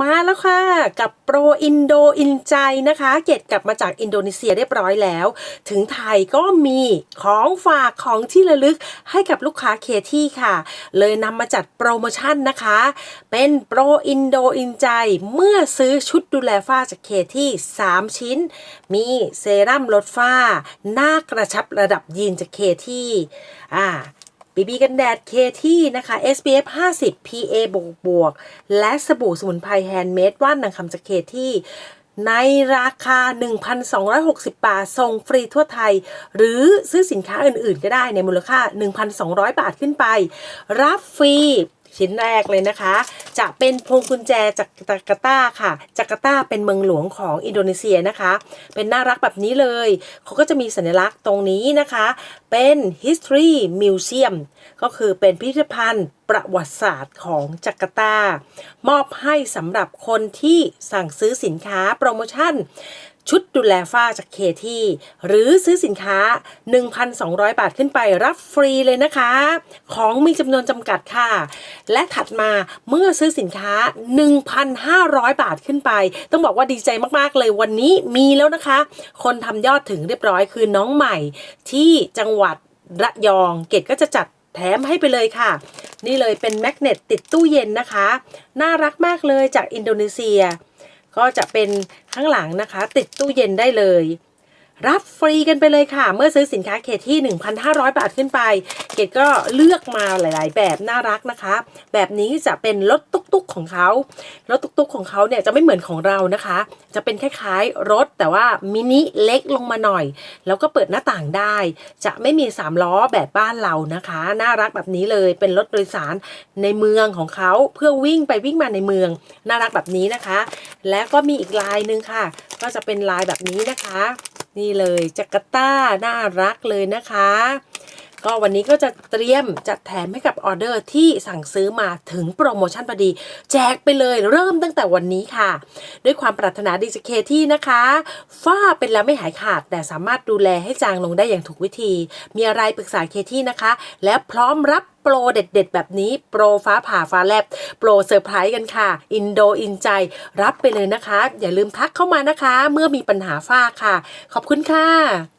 มาแล้วค่ะ กับโปรอินโดอินใจนะคะ เกตกลับมาจากอินโดนีเซียเรียบร้อยแล้ว ถึงไทยก็มีของฝากของที่ระลึกให้กับลูกค้าเคที่ค่ะ เลยนำมาจัดโปรโมชั่นนะคะ เป็นโปรอินโดอินใจ เมื่อซื้อชุดดูแลฝ้าจากเคที่ 3 ชิ้น มีเซรั่มลดฝ้า หน้ากระชับระดับยีนจากเคที่อ่า บีบีกันแดดเคที่นะคะ SPF 50 PA บวกบวก และสบู่สมุนไพรแฮนด์เมดว่านนางคำจากเคที่ในราคา 1,260 บาท ส่งฟรีทั่วไทย หรือซื้อสินค้าอื่น ๆ ก็ได้ในมูลค่า 1,200 บาทขึ้นไป รับฟรี ชิ้นแรกเลยนะคะ จะเป็นพวงกุญแจจากจาการ์ตาค่ะ จาการ์ตาเป็นเมืองหลวงของอินโดนีเซียนะคะ เป็นน่ารักแบบนี้เลย เขาก็จะมีสัญลักษณ์ตรงนี้นะคะ เป็น history museum ก็คือเป็นพิพิธภัณฑ์ประวัติศาสตร์ของจาการ์ตา มอบให้สำหรับคนที่สั่งซื้อสินค้าโปรโมชั่น ชุดดูแลฝ้าจากเคที่หรือซื้อสินค้า 1,200 บาทขึ้นไปรับฟรีเลยนะคะ ของมีจำนวนจำกัดค่ะ และถัดมาเมื่อซื้อสินค้า 1,500 บาทขึ้นไป ต้องบอกว่าดีใจมากๆเลยวันนี้มีแล้วนะคะ คนทำยอดถึงเรียบร้อยคือน้องใหม่ ที่จังหวัดระยองเกดก็จะจัดแถมให้ไปเลยค่ะ นี่เลยเป็นแมกเนตติดตู้เย็นนะคะ น่ารักมากเลยจากอินโดนีเซีย ก็จะเป็นข้างหลังนะคะ ติดตู้เย็นได้เลย รับฟรีกันไปเลยค่ะ เมื่อซื้อสินค้าเขตที่ 1,500 บาทขึ้นไป เกดก็เลือกมาหลาย ๆ แบบน่ารักนะคะ แบบนี้จะเป็นรถตุ๊ก ของเขา รถตุ๊กๆของเขาเนี่ยจะไม่เหมือนของเรานะคะ จะเป็นคล้ายๆรถแต่ว่ามินิเล็กลงมาหน่อย แล้วก็เปิดหน้าต่างได้ จะไม่มี3ล้อแบบบ้านเรานะคะ น่ารักแบบนี้เลยเป็นรถโดยสารในเมืองของเขาเพื่อวิ่งไปวิ่งมาในเมือง น่ารักแบบนี้นะคะ และก็มีอีกลายหนึ่งค่ะ ก็จะเป็นลายแบบนี้นะคะ นี่เลยจาการ์ตาน่ารักเลยนะคะ ก็วันนี้ก็จะเตรียมจัดแถมให้กับออเดอร์ที่สั่งซื้อมาถึงโปรโมชั่นพอดี แจกไปเลยเริ่มตั้งแต่วันนี้ค่ะ ด้วยความปรารถนาดีจากเคที่นะคะฝ้าเป็นแล้วไม่หายขาด แต่สามารถดูแลให้จางลงได้อย่างถูกวิธี มีอะไรปรึกษาเคที่นะคะ และพร้อมรับโปรเด็ด ๆ แบบนี้ โปรฟ้าผ่าฟ้าแลบ โปรเซอร์ไพรส์กันค่ะ อินโดอินใจ รับไปเลยนะคะ อย่าลืมทักเข้ามานะคะ เมื่อมีปัญหาฝ้าค่ะ ขอบคุณค่ะ